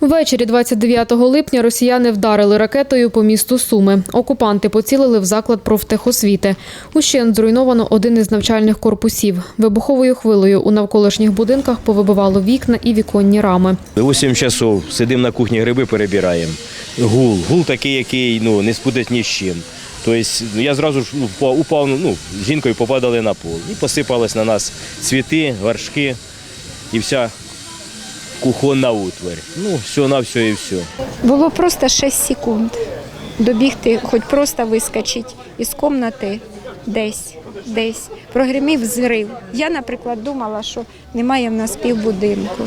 Ввечері 29 липня росіяни вдарили ракетою по місту Суми. Окупанти поцілили в заклад профтехосвіти. Ущент зруйновано один із навчальних корпусів. Вибуховою хвилею у навколишніх будинках повибивало вікна і віконні рами. 8 часов сидимо на кухні, гриби перебираємо. Гул. Гул такий, який ну, не спутать ні з чим. Тобто я зразу ж ну, упав, ну, з жінкою попадали на пол. І посипались на нас цвіти, горшки і вся кухонна утварь. Ну, все на все і все. Було просто 6 секунд. Добігти, хоч просто вискочити із кімнати десь, десь. Прогримів зрив. Я, наприклад, думала, що немає в нас півбудинку.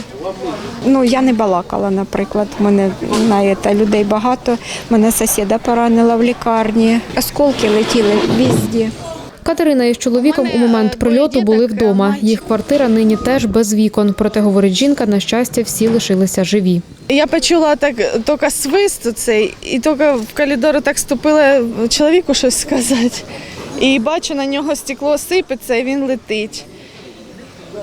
Ну, я не балакала, наприклад. Мене знаєте, людей багато. Мене сусіда поранила в лікарні. Осколки летіли везде. Катерина із чоловіком у момент прильоту були вдома. Їх квартира нині теж без вікон. Проте, говорить жінка, на щастя, всі лишилися живі. Я почула так тільки свист цей, і тільки в коридор так ступила чоловіку щось сказати. І бачу, на нього стекло сипеться, і він летить.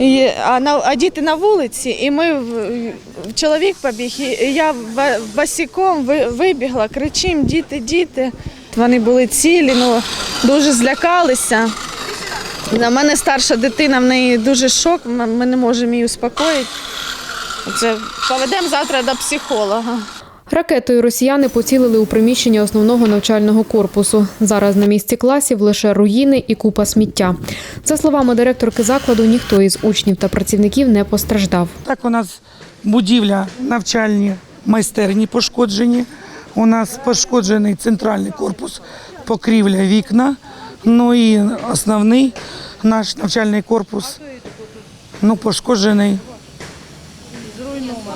І, а, на, а діти на вулиці, і ми в- чоловік побіг, і я ба- босиком вибігла, кричимо, діти, діти. Вони були цілі, ну дуже злякалися. На мене старша дитина, в неї дуже шок, ми не можемо її успокоїти. Це поведемо завтра до психолога. Ракетою росіяни поцілили у приміщення основного навчального корпусу. Зараз на місці класів лише руїни і купа сміття. За словами директорки закладу, ніхто із учнів та працівників не постраждав. Так у нас будівля навчальні майстерні пошкоджені. У нас пошкоджений центральний корпус, покрівля вікна. Ну і основний наш навчальний корпус ну, пошкоджений,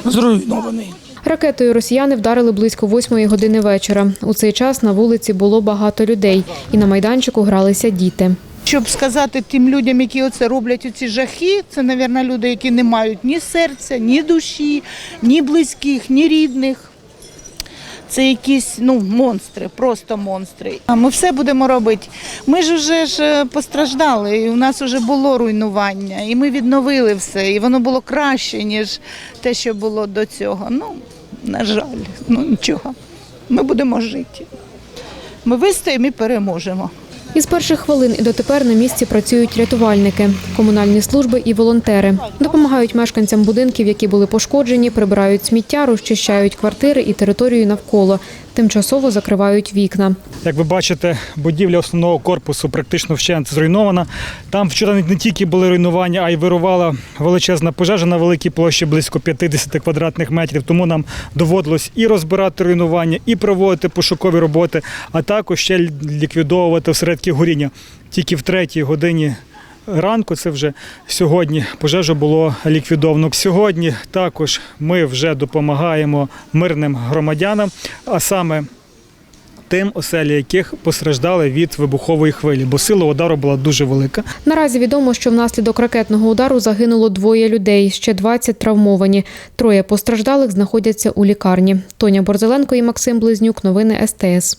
зруйнований. Ракетою росіяни вдарили близько восьмої години вечора. У цей час на вулиці було багато людей, і на майданчику гралися діти. Щоб сказати тим людям, які оце роблять оці жахи, це, мабуть, люди, які не мають ні серця, ні душі, ні близьких, ні рідних. Це якісь ну, монстри, просто монстри. А ми все будемо робити. Ми ж вже ж е, постраждали, і у нас вже було руйнування, і ми відновили все, і воно було краще, ніж те, що було до цього. Ну, на жаль, ну нічого. Ми будемо жити. Ми вистоїмо і переможемо. Із перших хвилин і дотепер на місці працюють рятувальники, комунальні служби і волонтери. Допомагають мешканцям будинків, які були пошкоджені, прибирають сміття, розчищають квартири і територію навколо. Тимчасово закривають вікна. Як ви бачите, будівля основного корпусу практично вщент зруйнована. Там вчора не тільки були руйнування, а й вирувала величезна пожежа на великій площі близько 50 квадратних метрів. Тому нам доводилось і розбирати руйнування, і проводити пошукові роботи, а також ще ліквідовувати всередки горіння. Тільки в третій годині ранку, це вже сьогодні, пожежу було ліквідовано. Сьогодні також ми вже допомагаємо мирним громадянам, а саме тим, оселі яких постраждали від вибухової хвилі, бо сила удару була дуже велика. Наразі відомо, що внаслідок ракетного удару загинуло двоє людей, ще 20 травмовані. Троє постраждалих знаходяться у лікарні. Тоня Борзеленко і Максим Близнюк. Новини СТС.